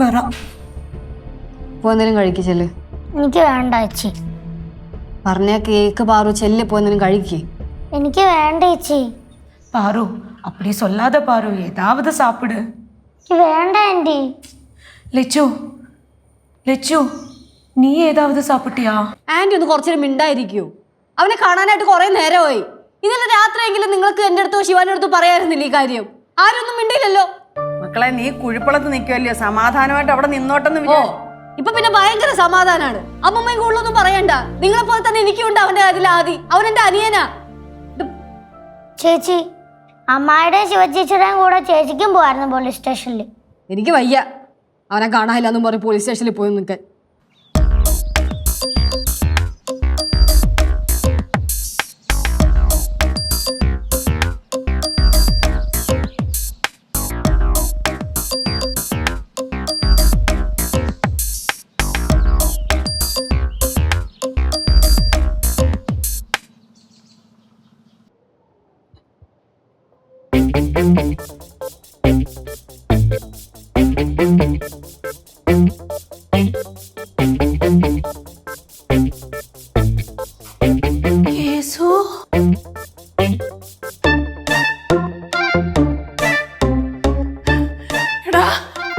വരാം പോയെന്തേലും കഴിക്ക് ചെല്ല് എനിക്ക് വേണ്ട ചേച്ചി പറഞ്ഞ കേക്ക് പാറു ചെല്ല് പോയെന്തേലും കഴിക്ക് എനിക്ക് വേണ്ട ചേച്ചി பாரு அப்படி சொல்லாத பாரு ஏதாவது சாப்பிடு എനിക്ക് വേണ്ട ആൻറ്റി லெச்சு லெச்சு நீ ஏதாவது சாப்பிட்டியா ആന്റി ഒന്ന് കുറച്ചേരം മിണ്ടായിരിക്കൂ അവനെ കാണാനായിട്ട് കുറെ നേരമായി ഇന്നലെ രാത്രിയെങ്കിലും നിങ്ങൾക്ക് എന്റെ അടുത്തോ ശിവാന്റെ അടുത്തോ പറയായിരുന്നില്ല ഈ കാര്യം ആരും ഒന്നും മിണ്ടിയില്ലല്ലോ മക്കളെ നീ കുഴിപ്പളത്ത് നിൽക്കുമല്ലയോ സമാധാനമായിട്ട് അവിടെ നിന്നോട്ടെന്ന് ഓ വിചാരിച്ചു ഇപ്പൊ പിന്നെ ഭയങ്കര സമാധാനാണ്. അമ്മമ്മയും കൂടുതലൊന്നും പറയണ്ട. നിങ്ങളെ പോലെ തന്നെ എനിക്കുണ്ട് അവന്റെ അതിൽ ആദി. അവൻ എന്റെ അനിയനാ. ചേച്ചി അമ്മായുടെ ശിവചേച്ചിയുടെയും കൂടെ ചേച്ചിക്കും പോവായിരുന്നു പോലീസ് സ്റ്റേഷനിൽ എനിക്ക് വയ്യ. അവനെ കാണാനില്ല എന്നും പറഞ്ഞ് പോലീസ് സ്റ്റേഷനിൽ പോയി നിൽക്കാൻ.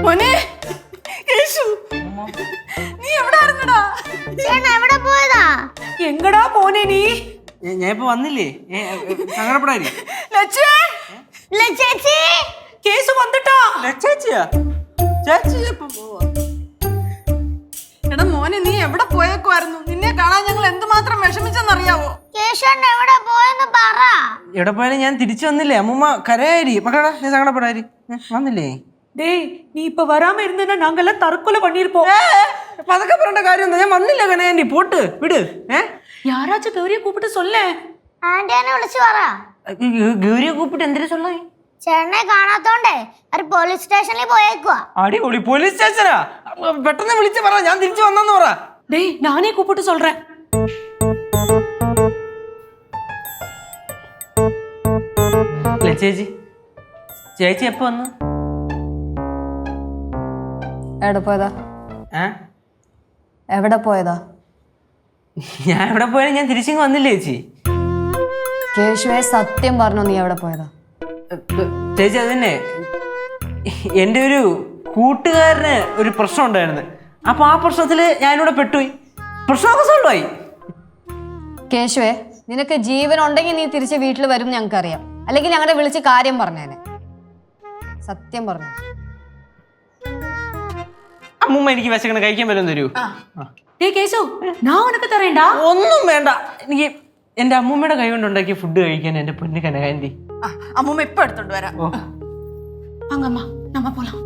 മോനെ. യേശു. നീ എവിടെ നീ? ഞാൻ ഇപ്പൊ വന്നില്ലേ? സങ്കടപ്പെടാനി ലക്ഷേ സങ്കടപ്പെടാരി ലച്ചുവേ ഇല്ല ചേച്ചി கேசு வந்துட்டா ചേച്ചിയാ ചേച്ചി ഇപ്പൊ പോവാ. എടാ മോനെ നീ എവിടെ പോയേക്കുമായിരുന്നു നിന്നെ കാണാൻ ഞങ്ങൾ എന്തുമാത്രം വിഷമിച്ചെന്നറിയാവോ കേശവൻ എവിടെ പോയെന്ന് പറ എവിടെ പോയാലും ഞാൻ തിരിച്ചു വന്നില്ലേ അമ്മൂമ്മ കരയാരി മക്കളടാ നീ സങ്കടപ്പെടാരി ഏ, വന്നില്ലേ டேய் நீ இப்ப வராம இருந்தேன்னா நாங்கெல்லாம் தற்கொலை பண்ணிருப்போம் ഏ, അപ്പൊ അതൊക്കെ പറയേണ്ട കാര്യം എന്താ ഞാൻ വന്നില്ല കനയാൻറ്റി പോട്ട് വിട് ഏ யாராச்சும் கௌரியை கூப்பிட்டு சொல்லேன் ആന്റി എന്നെ വിളിച്ചു പറ ഗ- ഗൗരിയെ കൂപ്പിട്ട് എന്തിനു സൊല്ലേ ചേട്ടനെ കാണാത്തോണ്ടേ ഒരു പോലീസ് സ്റ്റേഷനിൽ പോയേക്കുവാ അടിപൊളി പോലീസ് സ്റ്റേഷനാ അപ്പൊ പെട്ടെന്ന് വിളിച്ച് പറ ഞാൻ തിരിച്ചു വന്നെന്ന് പറ டேய் நானே கூப்பிட்டு சொல்றேன் അല്ലേ ചേച്ചി ചേച്ചി എപ്പോ വന്നു എവിടെ പോയതാ ഏ എവിടെ പോയതാ ഞാൻ എവിടെ പോയാലും ഞാൻ തിരിച്ചിങ്ങ് വന്നില്ലേ ചേച്ചി കേശുവെ സത്യം പറഞ്ഞു നീ എവിടെ പോയതാ? ചേച്ചി അതന്നെ. എന്റെ ഒരു കൂട്ടുകാരന് ഒരു പ്രശ്നം ഉണ്ടായിരുന്നു. അപ്പൊ ആ പ്രശ്നത്തിൽ ഞാനിവിടെ പെട്ടുപോയി. പ്രശ്നമായി സോൾവ് കേശുവേ നിനക്ക് ജീവൻ ഉണ്ടെങ്കിൽ നീ തിരിച്ച് വീട്ടിൽ വരും ഞങ്ങൾക്കറിയാം. അല്ലെങ്കിൽ ഞങ്ങളെ വിളിച്ച് കാര്യം പറഞ്ഞേ സത്യം പറഞ്ഞു. അമ്മൂമ്മ എനിക്ക് വിശക്കണ കഴിക്കാൻ വല്ലതും തരൂ. തരേണ്ട? ഒന്നും വേണ്ട. എനിക്ക് എന്റെ അമ്മൂമ്മയുടെ കൈ കൊണ്ടുണ്ടാക്കിയ ഫുഡ് കഴിക്കാൻ എന്റെ പൊന്നു കനകാന്തി. അമ്മൂമ്മ ഇപ്പൊ എടുത്തോണ്ട് വരാം. അങ്ങമ്മ നമ്മ പോലാം